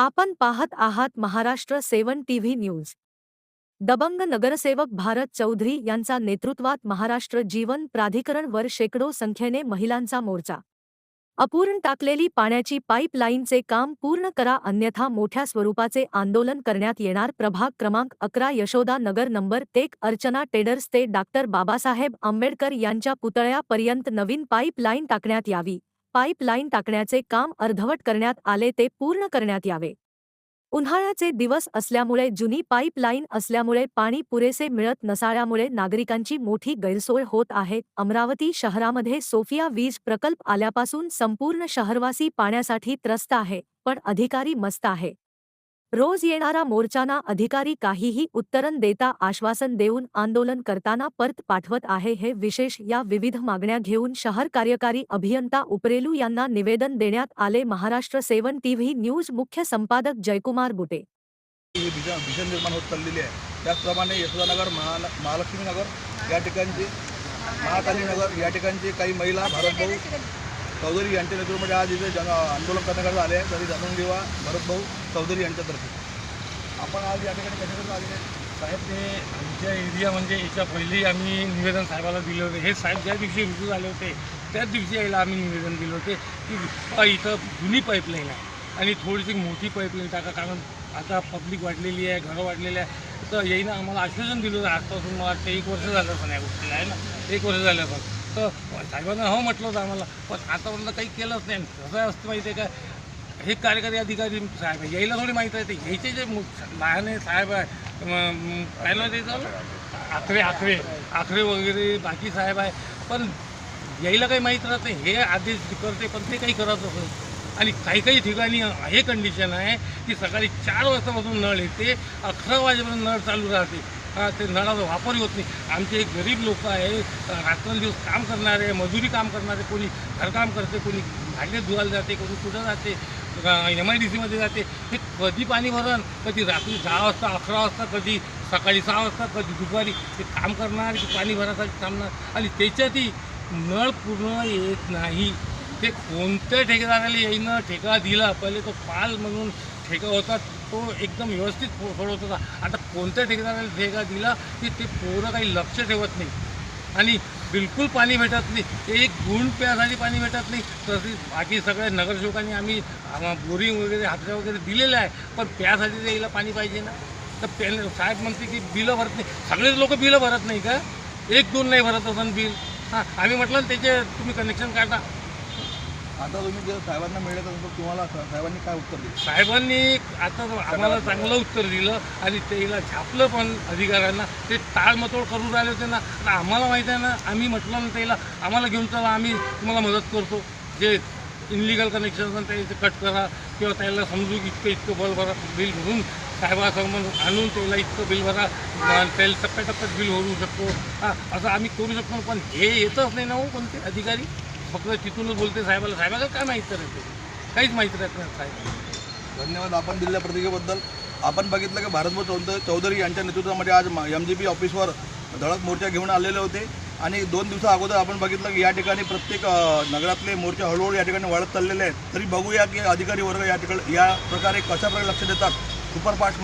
आपण पाहत आहात महाराष्ट्र सेवन टीव्ही न्यूज. दबंग नगरसेवक भारत चौधरी यांचा नेतृत्वात महाराष्ट्र जीवन प्राधिकरणवर शेकडो संख्येने महिलांचा मोर्चा. अपूर्ण टाकलेली पाण्याची पाईपलाईनचे काम पूर्ण करा अन्यथा मोठ्या स्वरूपाचे आंदोलन करण्यात येणार प्रभाग क्रमांक अकरा यशोदा नगर नंबर एक अर्चना टेडर्स ते डॉक्टर बाबासाहेब आंबेडकर यांच्या पुतळ्यापर्यंत नवीन पाईपलाईन टाकण्यात यावी. पाईपलाईन टाकण्याचे काम अर्धवट करण्यात आले ते पूर्ण करण्यात यावे. उन्हाळ्याचे दिवस असल्यामुळे जुनी पाईपलाईन असल्यामुळे पाणी पुरेसे मिळत नसाळ्यामुळे नागरिकांची मोठी गैरसोय होत आहे. अमरावती शहरामध्ये सोफिया वीज प्रकल्प आल्यापासून संपूर्ण शहरवासी पाण्यासाठी त्रस्त आहे पण अधिकारी मस्त आहे. रोज येणारा मोर्चाना अधिकारी काहीही उत्तरन देता आश्वासन देऊन आंदोलन करताना परत पाठवत आहे हे विशेष या विविध मागण्या घेऊन शहर कार्यकारी अभियंता उपरेलू यांना निवेदन देण्यात आले. महाराष्ट्र सेवन टीव्ही न्यूज़ मुख्य संपादक जयकुमार बुटे. भीषण निर्माण होत चाललेली आहे. त्याचप्रमाणे यशोदानगर महा महालक्ष्मीनगर या ठिकाणची महाकालीनगर या ठिकाणची काही महिला भारतभाऊ चौधरी यांच्या नेतृत्वामध्ये आज इथे जन आंदोलन करण्याकरता आले आहे. तरी जाणून घेवा भरतभाऊ चौधरी यांच्यातर्फे आपण आज या ठिकाणी कशाकरता आलेले आहे? साहेब ते आमच्या एरिया म्हणजे याच्या पहिली आम्ही निवेदन साहेबाला दिले होते. हे साहेब ज्या दिवशी रुजू झाले होते त्याच दिवशी यायला आम्ही निवेदन दिलं होते की इथं जुनी पाईपलाईन आहे आणि थोडीशी मोठी पाईपलाईन टाका. कारण आता पब्लिक वाढलेली आहे घरं वाढलेली आहे. तर येईनं आम्हाला आश्वासन दिलं होतं आजपासून. मला वाटतं एक वर्ष झालं पण या गोष्टीला आहे ना? एक वर्ष झालं पण. होतं. साहेबांना हो म्हटलं होतं आम्हाला. पण आतापर्यंत काही केलंच नाही. कसं असतं माहिती आहे का? हे कार्यकारी अधिकारी साहेब आहे. यायला थोडी माहीत आहे. ते यायचे जे लहाने साहेब आहे. म- त्याचं? आखरे आखरे. आखरे वगैरे बाकी साहेब आहे. पण यायला काही माहीत राहत नाही. हे आदेश करते पण ते काही करत नाही आणि काही काही ठिकाणी हे कंडिशन आहे की सकाळी चार वाजतापासून नळ येते. अकरा वाजेपर्यंत नळ चालू राहते. हा ते नळाचा वापरही होत नाही. आमचे एक गरीब लोक आहे रात्रंदिवस काम करणारे मजुरी काम करणारे कोणी घरकाम करते कोणी भांडे धुवायला जाते कोणी कुठं जाते एम आय डी सीमध्ये जाते. हे कधी पाणी भरण कधी रात्री दहा वाजता अकरा वाजता कधी सकाळी सहा वाजता कधी दुपारी ते काम करणार की पाणी भरासाठी थांबणार आणि त्याच्यातही नळ पूर्ण येत नाही. ते कोणत्या ठेकेदाराला येईनं ठेका दिला? पहिले तो पाल म्हणून ठेका होता तो एकदम व्यवस्थित फोडवत होता. आता कोणत्या ठेकेदाराला ठेका दिला की ते पोरं काही लक्ष ठेवत नाही. आणि बिलकुल पाणी भेटत नाही. एक गुण प्यासाठी पाणी भेटत नाही. तसेच बाकी सगळ्या नगरसेवकांनी आम्ही बोरिंग वगैरे हातऱ्या वगैरे दिलेलं आहे. पण प्यासाठी तर यायला पाणी पाहिजे ना. तर पे साहेब म्हणते की बिलं भरत नाही. सगळेच लोक बिलं भरत नाही का? एक दोन नाही भरत असं बिल. हां आम्ही म्हटलं ना त्याचे तुम्ही कनेक्शन काढा. आता तुम्ही जर साहेबांना मिळत असेल तुम्हाला साहेबांनी काय उत्तर दिलं? साहेबांनी आता आम्हाला चांगलं उत्तर दिलं आणि त्याला छापलं पण अधिकाऱ्यांना. ते टाळमतोड करून राहिले होते ना. आता आम्हाला माहीत आहे ना आम्ही म्हटलं ना त्याला आम्हाला घेऊन चला आम्ही तुम्हाला मदत करतो. जे इनलिगल कनेक्शन त्याचे कट करा किंवा त्याला समजू इतकं इतकं बल भरा बिल भरून साहेबासमोर आणून त्याला इतकं बिल भरा. त्याला टप्प्याटप्प्यात बिल भरू शकतो. हां असं आम्ही करू शकतो पण हे येतच नाही ना हो कोणते अधिकारी? फक्त तिथूनच बोलते साहेबाला साहेबाला काय माहीत राहते काहीच माहीत राहत नाही साहेब. धन्यवाद आपण दिलेल्या प्रतिकेबद्दल. आपण बघितलं की भारतभाऊ चौध चौधरी यांच्या नेतृत्वामध्ये आज एम जी पी ऑफिसवर धडक मोर्चा घेऊन आलेले होते. आणि दोन दिवसा अगोदर आपण बघितलं की या ठिकाणी प्रत्येक नगरातले मोर्चे हळूहळू या ठिकाणी वाढत चाललेले आहेत. तरी बघूया की अधिकारी वर्ग या ठिकाणी या प्रकारे कशा प्रकारे लक्ष देतात. सुपरफास्ट